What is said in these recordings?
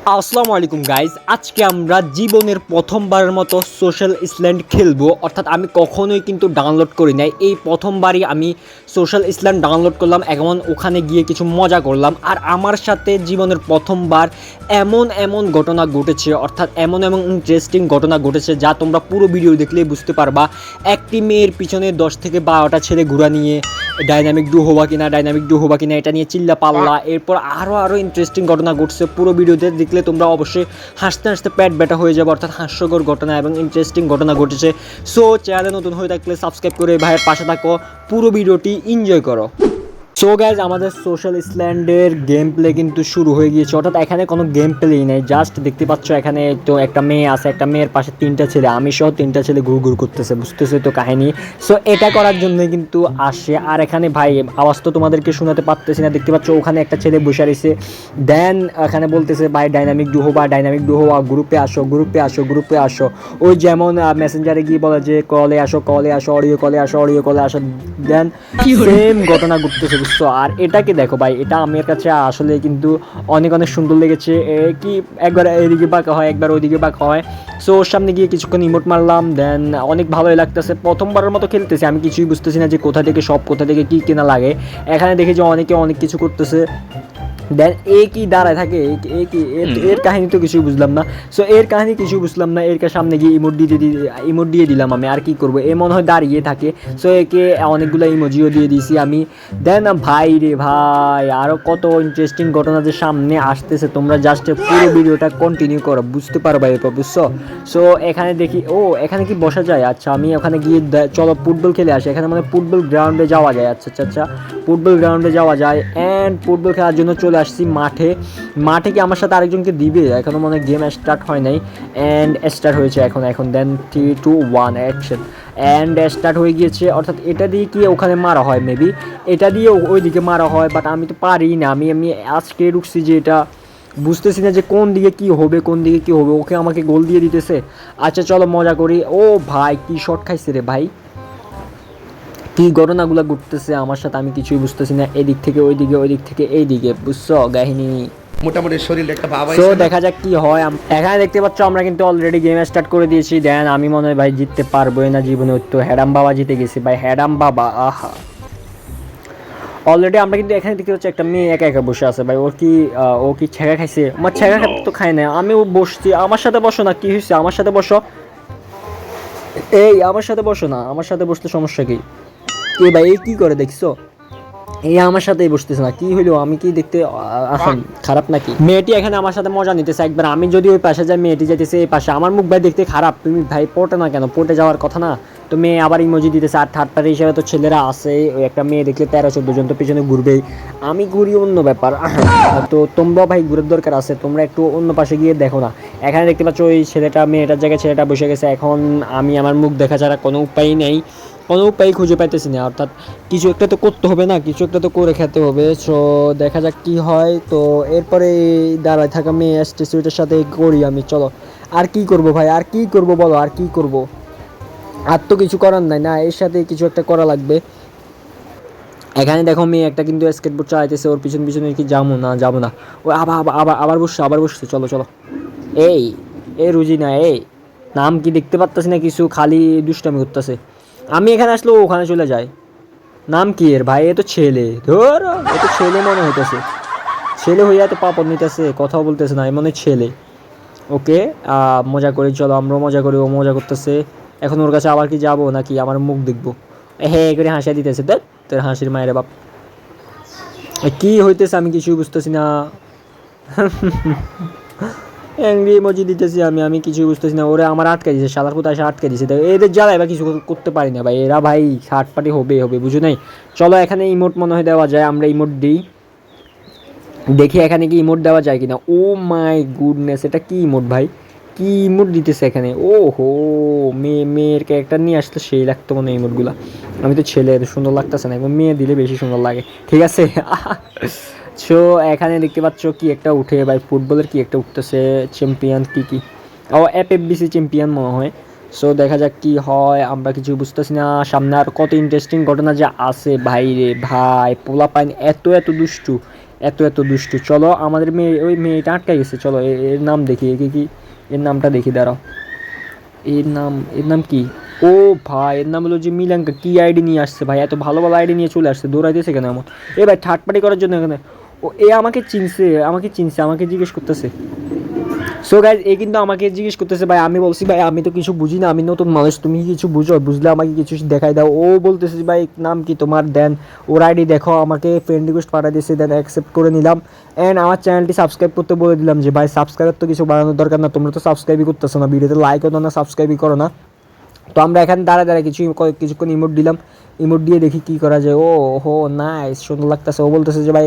আসসালামু আলাইকুম গাইজ আজকে আমরা জীবনের প্রথমবারের মতো সোশ্যাল ইসল্যান্ড খেলব। অর্থাৎ আমি কখনোই কিন্তু ডাউনলোড করি নাই। এই প্রথমবারই আমি সোশ্যাল ইসল্যান্ড ডাউনলোড করলাম এখন ওখানে গিয়ে কিছু মজা করলাম। আর আমার সাথে জীবনের প্রথমবার এমন এমন ঘটনা ঘটেছে, অর্থাৎ এমন এমন ইন্টারেস্টিং ঘটনা ঘটেছে যা তোমরা পুরো ভিডিও দেখলেই বুঝতে পারবা। একটি মেয়ের পিছনে দশ থেকে বারোটা ছেলে ঘোরা নিয়ে ডাইনামিক ডু হবা কিনা ডাইনামিক ডু হবা কিনা, এটা নিয়ে চিল্লা পাল্লা এরপর আরও আরও ইন্টারেস্টিং ঘটনা ঘটছে পুরো ভিডিওতে দেখলে তোমরা অবশ্যই হাসতে হাসতে প্যাট ব্যাটা হয়ে যাবে, অর্থাৎ হাস্যকর ঘটনা এবং ইন্টারেস্টিং ঘটনা ঘটেছে। সো চ্যানেলে নতুন হয়ে থাকলে সাবস্ক্রাইব করে ভাইয়ের পাশে থাকো। পুরো ভিডিওটি এনজয় করো। সো গাইজ আমাদের সোশ্যাল ইসল্যান্ডের গেম প্লে কিন্তু শুরু হয়ে গিয়েছে। অর্থাৎ এখানে কোনো গেম প্লেই নেই। জাস্ট দেখতে পাচ্ছ এখানে তো একটা মেয়ে আছে একটা মেয়ের পাশে তিনটা ছেলে। আমি সহ তিনটা ছেলে ঘুর ঘুর করতেছে বুঝতেছে তো কাহিনী? সো এটা করার জন্যই কিন্তু আসে। আর এখানে ভাই আওয়াজ তো তোমাদেরকে শোনাতে পারতেছি না। দেখতে পাচ্ছ ওখানে একটা ছেলে বসে রয়েছে। দেন এখানে বলতেছে ভাই ডাইনামিক ডুহো বা ডাইনামিক ডুহো গ্রুপে আসো গ্রুপে আসো গ্রুপে আসো। ওই যেমন মেসেঞ্জারে গিয়ে বলে যে কলে আসো কলে আসো অডিও কলে আসো অডিও কলে আসো। দেন সেম ঘটনা ঘটতেছে বুঝছ আর এটাকে দেখো ভাই, এটা আমার কাছে আসলে কিন্তু অনেক অনেক সুন্দর লেগেছে। কি একবার এদিকে বাঁকা হয়, একবার ওইদিকে বাঁকা হয়। সো ওর সামনে গিয়ে কিছুক্ষণ ইমোট মারলাম দেন অনেক ভালোই লাগতেছে। প্রথমবারের মতো খেলতেছে, আমি কিছুই বুঝতেছি না যে কোথা থেকে, সব কোথা থেকে কী কেনা লাগে। এখানে দেখেছি যে অনেকে অনেক কিছু করতেছে। দেন এ কি দাঁড়ায় থাকে? এ- কি এর- কাহিনী তো কিছুই বুঝলাম না। সো এর কাহিনী কিছু বুঝলাম না। এর সামনে গিয়ে ইমোট দিয়ে দিয়ে ইমোট দিয়ে দিলাম আমি। আর কি করব? এ মনে হয় দাঁড়িয়ে থাকে। সো একে অনেকগুলো ইমোজিও দিয়ে দিয়েছি আমি। দেন ভাই রে ভাই আরও কত ইন্টারেস্টিং ঘটনা যে সামনে আসতেছে। তোমরা জাস্ট পুরো ভিডিওটা কন্টিনিউ করো। বুঝতে পারবা এরপর বুঝছ? সো এখানে দেখি ও এখানে কি বসা যায়? আচ্ছা আমি ওখানে গিয়ে চলো ফুটবল খেলে আসি। এখানে মানে ফুটবল গ্রাউন্ডে যাওয়া যায়। আচ্ছা আচ্ছা আচ্ছা। ফুটবল গ্রাউন্ডে যাওয়া যায়। অ্যান্ড ফুটবল খেলার জন্য চলে আসছি মাঠে। মাঠে কি আমার সাথে আরেকজনকে দিবে? এখনও মনে হয় গেম স্টার্ট হয় নাই। অ্যান্ড স্টার্ট হয়েছে এখন। এখন then three two one action and start হয়ে গিয়েছে। অর্থাৎ এটা দিয়ে কি ওখানে মারা হয় মেবি এটা দিয়ে ওইদিকে মারা হয় বাট আমি তো পারি না। আমি আমি আজকে ঢুকছি যে এটা বুঝতেছি না যে কোন দিকে কি হবে, কোন দিকে কি হবে। ওকে আমাকে গোল দিয়ে দিতেছে। আচ্ছা চলো মজা করি। ও ভাই, কি শট খাইছে রে ভাই। কি ঘটনাগুলো ঘটতেছে আমার সাথে আমি কিছুই বুঝতেছি না এদিক থেকে ওই দিকে ওই দিক থেকে এই দিকে বুঝছ? কাহিনী মোটামুটি শরীরে একটা ভাব তো দেখা যাক কি হয়। এখানে দেখতে পাচ্ছ আমরা কিন্তু অলরেডি গেম স্টার্ট করে দিয়েছি। দেন আমি মনে হয় ভাই জিততে পারবোই না জীবনে তো হ্যাডাম বাবা জিতে গেছে। ভাই হ্যাডাম বাবা আহা। অলরেডি আমরা কিন্তু এখানে দেখতে পাচ্ছি একটা মেয়ে একা একা বসে আছে। ভাই ওর কি ও কি ছেঁকা খাইছে? আমার ছেঁকা খাইতে তো খাই না আমিও বসছি। আমার সাথে বসো না কি হয়েছে আমার সাথে বসো। এই আমার সাথে বসো না। আমার সাথে বসতে সমস্যা কি? এ ভাই এই কি করে দেখছ? এই আমার সাথেই বসতেছে না। কি হইল? আমি কি দেখতে আহ, খারাপ নাকি? মেয়েটি এখানে আমার সাথে মজা নিতেছে। একবার আমি যদি ওই পাশে যাই মেয়েটি যাইতেছে এই পাশে। আমার মুখ ভাই দেখতে খারাপ। তুমি ভাই পটে না কেন? পটে যাওয়ার কথা না। তো মেয়ে আবার ইমোজি দিতেছে আর থার্ড পার্টি হিসেবে তো ছেলেরা আছে। ওই একটা মেয়ে দেখলে তেরো চোদ্দ জন তো পিছনে ঘুরবেই। আমি ঘুরি অন্য ব্যাপার। তো তোমরা ভাই ঘুরের দরকার আছে। তোমরা একটু অন্য পাশে গিয়ে দেখো না। এখানে দেখতে পাচ্ছ ওই ছেলেটা মেয়েটার জায়গায় ছেলেটা বসে গেছে। এখন আমি আমার মুখ দেখা ছাড়া কোনো উপায় নেই। কোনো উপায় খুঁজে পাইতেছি না, অর্থাৎ কিছু একটা তো করতে হবে না, কিছু একটা তো করে খেতে হবে। সো দেখা যাক কি হয়। তো, এরপরে দাঁড়ায় থাকা মেয়ে স্টেচুইটার সাথে করি আমি, চলো। আর কি করব ভাই? আর কি করব বলো? আর কি করব? আর তো কিছু করার নাই না, এর সাথে কিছু একটা করা লাগবে। এখানে দেখো মেয়ে একটা কিন্তু স্কেটবোর্ড চালাইতেছে, ওর পিছন পিছনে কি যাব না যাব না। ও আবার আবার আবার আবার বসছে আবার বসছে, চলো চলো। এই এ রুজিনা, এই, নাম কি দেখতে পারতাছি না, কিছু খালি দুষ্টামি করতেছে। আমি এখানে আসলে ওখানে চলে যায় নাম কি এর? ভাই, এ তো ছেলে। ধর, এ তো ছেলে মনে হইতেছে। ছেলে হইয়া তো পাপড় নিতেছে, কথাও বলতেছে না মনে ছেলে। ওকে মজা করি চলো, আমরাও মজা করি, ও মজা করতেছে। এখন ওর কাছে আবার কি যাব নাকি? আমার মুখ দেখব। হ্যাঁ করে হাসিয়া দিতেছে দেখ তোর হাসির মায়ের বাপ। কি হইতেছে আমি কিছুই বুঝতেছি না। অ্যাংরি ইমোজি দিতেছি আমি আমি কিছু বুঝতেছি না। ওরা আমার আটকে দিয়েছে সাদার কোথায় এসে আটকে দিয়েছে তো এদের জ্বালায় বা কিছু করতে পারি না ভাই। এরা ভাই শার্ট পাটি হবে হবে, বুঝো নাই? চলো এখানে ইমোট মনে হয় দেওয়া যায়, আমরা ইমোট দিই। দেখি এখানে কি ইমোট দেওয়া যায় কিনা। ও মাই গুডনেস, এটা কি ইমোট ভাই? কি ইমোট দিতেছে এখানে? ও হো মেয়ে মেয়ের ক্যারেক্টার নিয়ে আসলে সেই লাগতো মনে ইমোটগুলা আমি তো ছেলে সুন্দর লাগতেছে না। একবার মেয়ে দিলে বেশি সুন্দর লাগে। ঠিক আছে? সো এখানে দেখতে পাচ্ছ কি একটা উঠে, ভাই, ফুটবলের কি একটা উঠতেছে চ্যাম্পিয়ন কি কি? ও এফ এফ বিসি চ্যাম্পিয়ন মনে হয়। সো দেখা যাক কি হয়, আমরা কিছু বুঝতেছি না। সামনে আর কত ইন্টারেস্টিং ঘটনা যে আছে, ভাই রে ভাই পোলা পাইন এত এত দুষ্টু, এত এত দুষ্টু। চলো, আমাদের মেয়ে, ওই মেয়েটা আটকে গেছে, চলো এর নাম দেখি একে কি এর নামটা দেখি, দাঁড়াও। এর নাম এর নাম কি? ও ভাই, এর নাম হলো যে মিলাঙ্কা, কি আইডি নিয়ে আসছে, ভাই? এত ভালো ভালো আইডি নিয়ে চলে আসছে, দৌড়াইতেছে কেন এমন? এ ভাই থার্ড পার্টি করার জন্য এখানে। ও, এ আমাকে চিনছে আমাকে চিনছে, আমাকে জিজ্ঞেস করতেছে। সো গাইজ এ কিন্তু আমাকে জিজ্ঞেস করতেছে, ভাই, আমি বলছি, ভাই, আমি তো কিছু বুঝি না, আমি নতুন মানুষ, তুমি কিছু বুঝো? বুঝলে আমাকে কিছু দেখাই দাও। ও বলতেছে ভাই, নাম কি তোমার? দেন ওর আইডি দেখো, আমাকে ফ্রেন্ড রিকোয়েস্ট পাঠিয়ে দিয়েছে, দেন অ্যাকসেপ্ট করে নিলাম। অ্যান্ড আমার চ্যানেলটি সাবস্ক্রাইব করতে বলে দিলাম যে, ভাই সাবস্ক্রাইব তো কিছু বাড়ানোর দরকার না, তোমরা তো সাবস্ক্রাইবই করতেছো না, ভিডিওতে লাইকও দাও না সাবস্ক্রাইবই করো না। তো আমরা এখানে দাঁড়া দাঁড়া কিছু কিছুক্ষণ ইমোট দিলাম। ইমোট দিয়ে দেখি কী করা যায়। ও হো নাইস সুন্দর লাগতেছে। ও বলতেছে যে, ভাই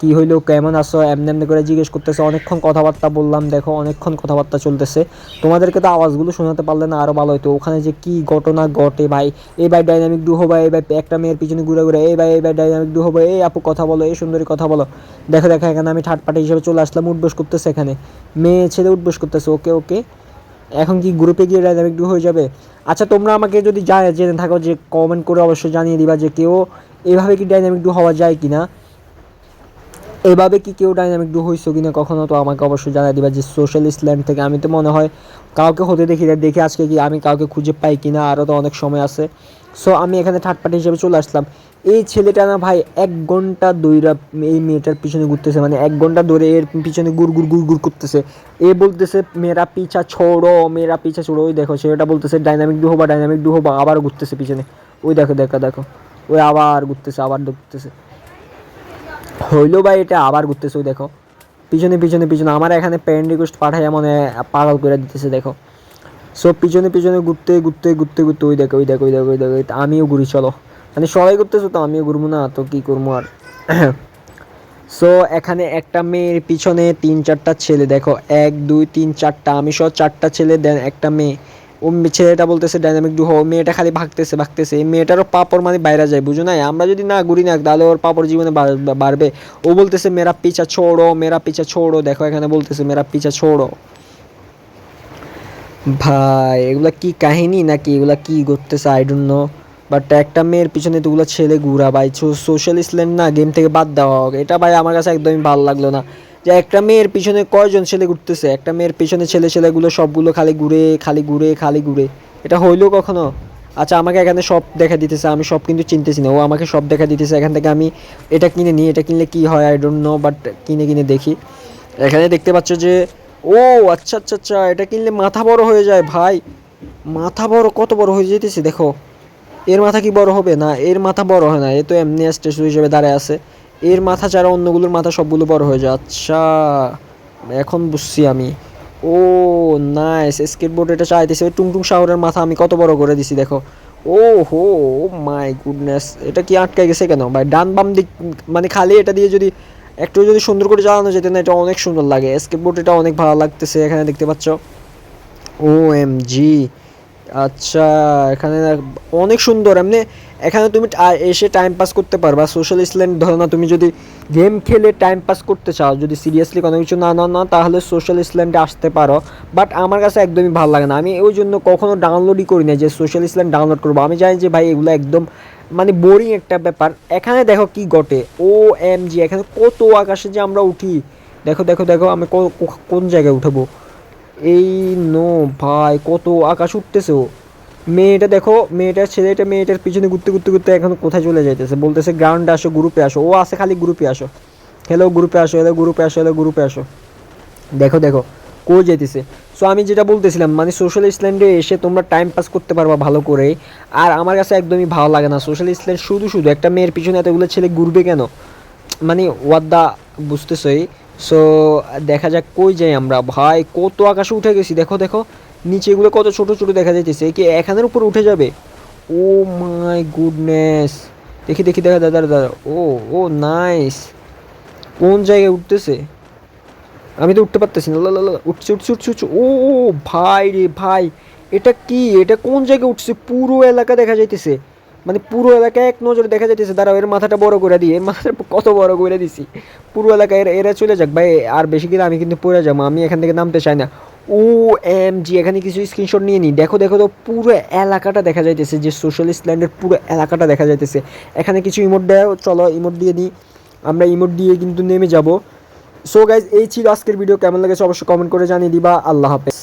কি হইল, কেমন আসো এমনি এমনি করে জিজ্ঞেস করতেছে, অনেকক্ষণ কথাবার্তা বললাম, দেখো অনেকক্ষণ কথাবার্তা চলতেছে। তোমাদেরকে তো আওয়াজগুলো শোনাতে পারলে না আরও ভালো হতো ওখানে যে কি ঘটনা ঘটে ভাই? এই ভাই ডাইনামিক ডু হব এই ভাই একটা মেয়ের পিছনে ঘুরে ঘুরে এই ভাই এই ভাই ডাইনামিক ডু হব এই আপু কথা বলো, এই সুন্দরী কথা বলো। দেখো দেখো, এখানে আমি থার্ড পার্টি হিসেবে চলে আসলাম, উঠবোস করতেছে এখানে। মেয়ে ছেলে উঠবোস করতেছে, ওকে ওকে। এখন কি গ্রুপে গিয়ে ডাইনামিক ডু হয়ে যাবে? আচ্ছা তোমরা আমাকে যদি যা জেনে থাকো, যে কমেন্ট করে অবশ্যই জানিয়ে দিবা যে কেউ এভাবে কি ডাইনামিক ডু হওয়া যায় কি না এভাবে কি কেউ ডাইনামিক ডু হয়েছো কিনা কখনো, তো আমাকে অবশ্যই জানাই দিবা যে সোশ্যাল ইসল্যান্ড থেকে আমি তো মনে হয় কাউকে হতে দেখি না দেখি আজকে কি আমি কাউকে খুঁজে পাই কিনা আরও তো অনেক সময় আছে। সো আমি এখানে থার্ড পার্টি হিসেবে চলে আসলাম। এই ছেলেটা না ভাই এক ঘণ্টা দইরা এই মেয়েটার পিছনে ঘুরতেছে মানে এক ঘণ্টা ধরে এর পিছনে গুড় গুড় গুড় গুড় করতেছে। এ বলতেছে, মেয়েরা পিছা ছোড়ো, মেয়েরা পিছা ছোড়ো। ওই দেখো, ছেলেটা বলতেছে ডাইনামিক ডু হবা ডাইনামিক ডু হবা আবার ঘুরতেছে পিছনে। ওই দেখো দেখো দেখো। ওই আবার ঘুরতেছে আবার ঘুরতেছে হইল ভাই এটা আবার ঘুরতেছে দেখো। পিছনে পিছনে পিছনে। আমার এখানে প্যান্ট রিকোয়েস্ট পাঠায় মানে পাগল করে দিতেছে, দেখো। সো পিছনে পিছনে ঘুরতে ঘুরতে ঘুরতে ঘুরতে, ওই দেখো ওই দেখো ওই দেখো ওই দেখো আমিও ঘুরি, চলো। মানে সবাই ঘুরতেছো তো, আমিও ঘুরবো না, তো কী করব আর? সো এখানে একটা মেয়ের পিছনে তিন, চারটা ছেলে, দেখো। এক, দুই, তিন, চারটা। আমি সহ চারটা ছেলে, দেন একটা মেয়ে। ও ছেলেটা বলতেছে, ডাইনামিক ডু হো মেয়েটা খালি ভাগতেছে ভাগতেছে। এই মেয়েটারও পাপড় মানে বাইরে যায়, বুঝো না আমরা যদি না ঘুরি না, তাহলে ওর পাপড় জীবনে বাড়- বাড়বে। ও বলতেছে মেরা পিছা ছোড়ো মেরা পিছা ছোড়ো। দেখো এখানে বলতেছে মেরা পিছা ছোড়ো। ভাই, এগুলা কি কাহিনী নাকি? এগুলা কি করতেছে? আই ডোন্ট নো বাট একটা মেয়ের পিছনে তোগুলো ছেলে ঘুরা, ভাই। সোশ্যাল ইসল্যান্ড না গেম থেকে বাদ দেওয়া হোক। এটা ভাই আমার কাছে একদমই ভালো লাগল না। যে একটা মেয়ের পিছনে কয়জন ছেলে ঘুরতেছে? একটা মেয়ের পিছনে ছেলে ছেলেগুলো সবগুলো খালি ঘুরে খালি ঘুরে খালি ঘুরে। এটা হইল কখনো? আচ্ছা আমাকে এখানে সব দেখা দিতেছে, আমি সব কিন্তু চিনতেছি না। ও আমাকে সব দেখা দিতেছে, এখান থেকে আমি এটা কিনে নিই, এটা কিনলে কি হয়? আই ডোন্ট নো বাট কিনে কিনে দেখি। এখানে দেখতে পাচ্ছ যে, ও আচ্ছা আচ্ছা আচ্ছা এটা কিনলে মাথা বড় হয়ে যায় ভাই। মাথা বড়, কত বড় হয়ে যেতেছে, দেখো। এর মাথা কি বড় হবে? না, এর মাথা বড় হয় না, এ তো এমনি স্টেশন হিসেবে দাঁড়ায় আছে। এর মাথা ছাড়া অন্যগুলোর মাথা সবগুলো বড় হয়ে যায়। আচ্ছা এখন বুঝছি আমি। ও নাইস স্কেটবোর্ড এটা চাইতেছে। ওই টুংটুং শহরের মাথা আমি কত বড় করে দিছি, দেখো। ও হো মাই গুডনেস এটা কি আটকে গেছে কেন? ভাই, ডান বাম দিক মানে খালি এটা দিয়ে যদি একটু যদি সুন্দর করে চালানো যেত না, এটা অনেক সুন্দর লাগে। স্কেটবোর্ড এটা অনেক ভালো লাগতেছে এখানে দেখতে পাচ্ছ। ও এম জি আচ্ছা এখানে অনেক সুন্দর। এমনি এখানে তুমি এসে টাইম পাস করতে পারবা। সোশ্যাল ইসল্যান্ড ধরো না, তুমি যদি গেম খেলে টাইম পাস করতে চাও, যদি সিরিয়াসলি কোনো কিছু না না না, তাহলে সোশ্যাল ইসল্যান্ডে আসতে পারো। বাট আমার কাছে একদমই ভালো লাগে না। আমি ওই জন্য কখনো ডাউনলোডই করি না যে সোশ্যাল ইসল্যান্ড ডাউনলোড করব। আমি জানি যে ভাই এগুলো একদম মানে বোরিং একটা ব্যাপার। এখানে দেখো কি ঘটে? ও এম জি এখানে কত আকাশে যে আমরা উঠি। দেখো দেখো দেখো, আমি কোন জায়গায় উঠবো? এই নো ভাই, কত আকাশ উঠতেছে ও। মেয়েটা দেখো মেয়েটার ছেলেটা, মেয়েটার পিছনে ঘুরতে ঘুরতে ঘুরতে এখন কোথায় চলে যাইতেছে? বলতেছে গ্রাউন্ডে আসো গ্রুপে আসো। ও আসে খালি গ্রুপে আসো। হ্যালো গ্রুপে আসো হ্যালো গ্রুপে আসো হ্যালো গ্রুপে আসো। দেখো দেখো কো যেতেছে সো আমি যেটা বলতেছিলাম মানে সোশ্যাল ইসল্যান্ডে এসে তোমরা টাইম পাস করতে পারবা ভালো করে। আর আমার কাছে একদমই ভালো লাগে না। সোশ্যাল ইসল্যান্ড শুধু শুধু একটা মেয়ের পিছনে এতগুলো ছেলে ঘুরবে কেন? মানে ওয়াট দা বুঝতেছই? সো দেখা যাক কই যাই আমরা। ভাই, কত আকাশে উঠে গেছি। দেখো দেখো। নিচে এগুলো কত ছোট ছোট দেখা যাইতেছে কি এখানের উপর উঠে যাবে। Oh my goodness. দেখি দেখি দেখা দাদা দাদা ও ও, নাইস। কোন জায়গায় উঠতেছে? আমি তো উঠতে পারতেছি না। উঠছে উঠছে উঠছে উঠছে। ও ভাই রে ভাই, এটা কি? এটা কোন জায়গায় উঠছে? পুরো এলাকা দেখা যাইতেছে। মানে পুরো এলাকায় এক নজরে দেখা যাইতেছে। দাঁড়াও, এর মাথাটা বড় করে দিই। এর মাথাটা কত বড় করে দিছি। পুরো এলাকায় এরা চলে যাক। ভাই, আর বেশি গেলে আমি কিন্তু পড়ে যাব। আমি এখান থেকে নামতে চাই না। ও এম জি এখানে কিছু স্ক্রিনশট নিয়ে নিই। দেখো দেখো তো পুরো এলাকাটা দেখা যাইতেছে, যে সোশ্যালিস্ট ল্যান্ডের পুরো এলাকাটা দেখা যাইতেছে। এখানে কিছু ইমোট দেয়, চলো ইমোট দিয়ে নিই আমরা ইমোট দিয়ে কিন্তু নেমে যাব। সো গাইজ এই ছিল আজকের ভিডিও কেমন লেগেছে অবশ্যই কমেন্ট করে জানিয়ে দিবা। আল্লাহ হাফেজ।